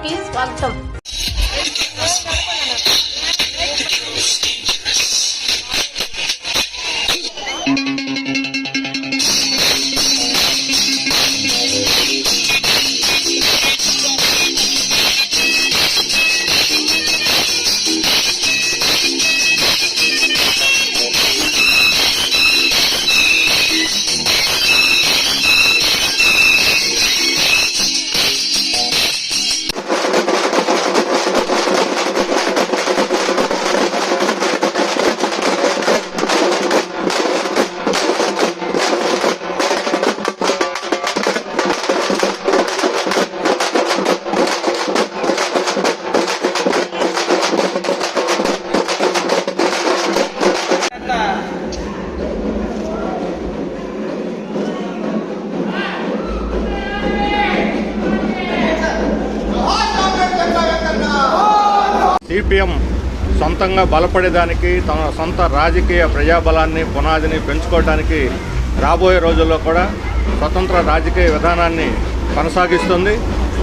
కి స్వాగతం సిపిఎం సొంతంగా బలపడేదానికి తన సొంత రాజకీయ ప్రజాబలాన్ని పునాదిని పెంచుకోవడానికి రాబోయే రోజుల్లో కూడా స్వతంత్ర రాజకీయ విధానాన్ని కొనసాగిస్తుంది.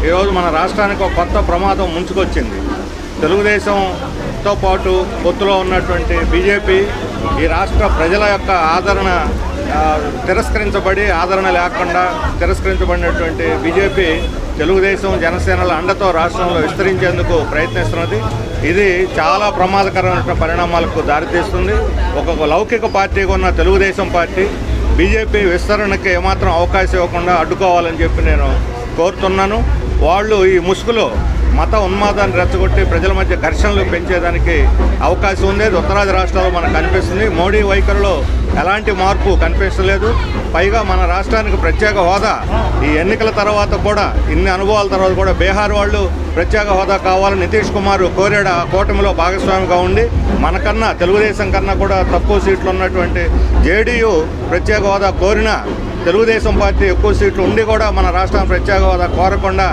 ఈరోజు మన రాష్ట్రానికి ఒక కొత్త ప్రమాదం ముంచుకొచ్చింది. తెలుగుదేశంతో పాటు పొత్తులో ఉన్నటువంటి బీజేపీ ఈ రాష్ట్ర ప్రజల యొక్క ఆదరణ తిరస్కరించబడి ఆదరణ లేకుండా తిరస్కరించబడినటువంటి బీజేపీ తెలుగుదేశం జనసేనల అండతో రాష్ట్రంలో విస్తరించేందుకు ప్రయత్నిస్తున్నది. ఇది చాలా ప్రమాదకరమైన పరిణామాలకు దారితీస్తుంది. ఒక లౌకిక పార్టీగా ఉన్న తెలుగుదేశం పార్టీ బీజేపీ విస్తరణకి ఏమాత్రం అవకాశం ఇవ్వకుండా అడ్డుకోవాలని చెప్పి నేను కోరుతున్నాను. వాళ్ళు ఈ ముసుగులో మత ఉన్మాదాన్ని రెచ్చగొట్టి ప్రజల మధ్య ఘర్షణలు పెంచేదానికి అవకాశం ఉంది. ఉత్తరాది రాష్ట్రాల్లో మనకు కనిపిస్తుంది. మోడీ వైఖరిలో ఎలాంటి మార్పు కనిపించలేదు. పైగా మన రాష్ట్రానికి ప్రత్యేక హోదా. ఈ ఎన్నికల తర్వాత కూడా ఇన్ని అనుభవాల తర్వాత కూడా బీహార్ వాళ్ళు ప్రత్యేక హోదా కావాలని నితీష్ కుమార్ కోరాడు. ఆ కూటమిలో భాగస్వామిగా ఉండి మనకన్నా తెలుగుదేశం కన్నా కూడా తక్కువ సీట్లు ఉన్నటువంటి జేడీయూ ప్రత్యేక హోదా కోరిన తెలుగుదేశం పార్టీ ఎక్కువ సీట్లు ఉండి కూడా మన రాష్ట్రం ప్రత్యేక హోదా కోరకుండా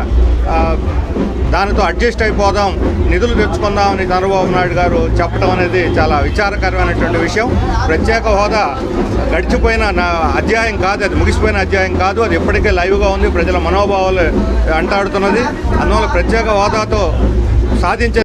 దానితో అడ్జస్ట్ అయిపోదాం నిధులు తెచ్చుకుందామని చంద్రబాబు నాయుడు గారు చెప్పడం అనేది చాలా విచారకరమైనటువంటి విషయం. ప్రత్యేక హోదా గడిచిపోయిన అధ్యాయం కాదు అది ముగిసిపోయిన అధ్యాయం కాదు అది ఇప్పటికే లైవ్గా ఉంది ప్రజల మనోభావాలు అంటాడుతున్నది. అందువల్ల ప్రత్యేక హోదాతో సాధించే